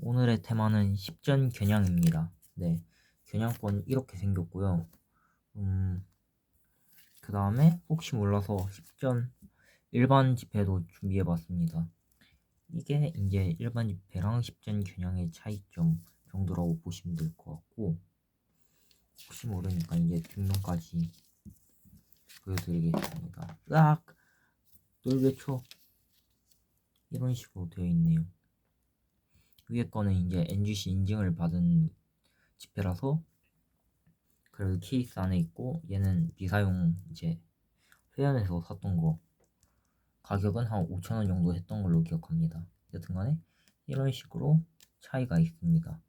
오늘의 테마는 10전 겨냥입니다. 네, 겨냥권 이렇게 생겼고요. 음, 그 다음에 혹시 몰라서 10전 일반 지폐도 준비해봤습니다. 이게 이제 일반 지폐랑 10전 겨냥의 차이점 정도라고 보시면 될 것 같고 혹시 모르니까 이제 뒷면까지 보여드리겠습니다. 으악! 쳐? 이런 식으로 되어 있네요. 위에 거는 이제 NGC 인증을 받은 지폐라서 그래도 케이스 안에 있고 얘는 미사용 이제 회원에서 샀던 거 가격은 한 5천원 정도 했던 걸로 기억합니다. 여튼간에 이런 식으로 차이가 있습니다.